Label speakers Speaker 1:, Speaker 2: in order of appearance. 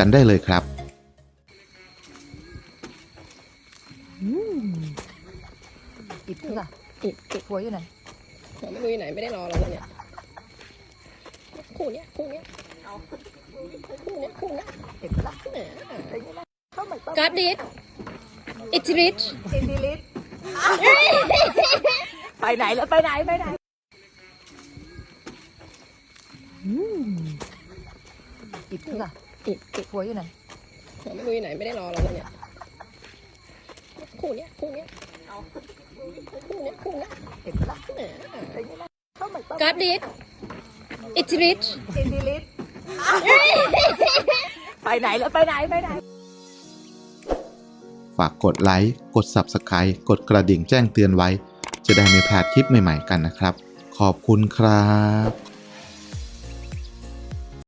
Speaker 1: กันได้เลยครับ
Speaker 2: อิดคือล่ะอิดอิดหัวอยู่ไหน
Speaker 3: หัวไม่รู้อยู่ไหนไม่ได้รอเราเลยเนี่ยคู่เนี้ยคู่เนี้ยเอาคู่เนี้ยคู่เนี้ย
Speaker 2: เห็นปะล่ะ
Speaker 3: แหม
Speaker 2: เข้ามาต้อง
Speaker 3: God did it rich
Speaker 2: อินดิลิสไปไหนแล้วไปไหนไปไหนอืมอิดคือ ล่ะอิดอิดหัวอยู่ไหน
Speaker 3: หัวไม่รู้อยู่ไหนไม่ได้รอเราเลยเนี่ยคู่เนี้ยคู่เนี้ยเอาคู่เนี้ยคู่เนี้ย
Speaker 2: เห็นปะล่ะ
Speaker 3: แหม
Speaker 2: เข้ามาต้อง
Speaker 3: God did it rich
Speaker 2: อินดิลิสไปไหนแล้วไปไหนไปไหน
Speaker 1: ฝากกดไลค์กด Subscribe กดกระดิ่งแจ้งเตือนไว้ จะได้ไม่พลาดคลิปใหม่ๆกันนะครับ ขอบคุณครับ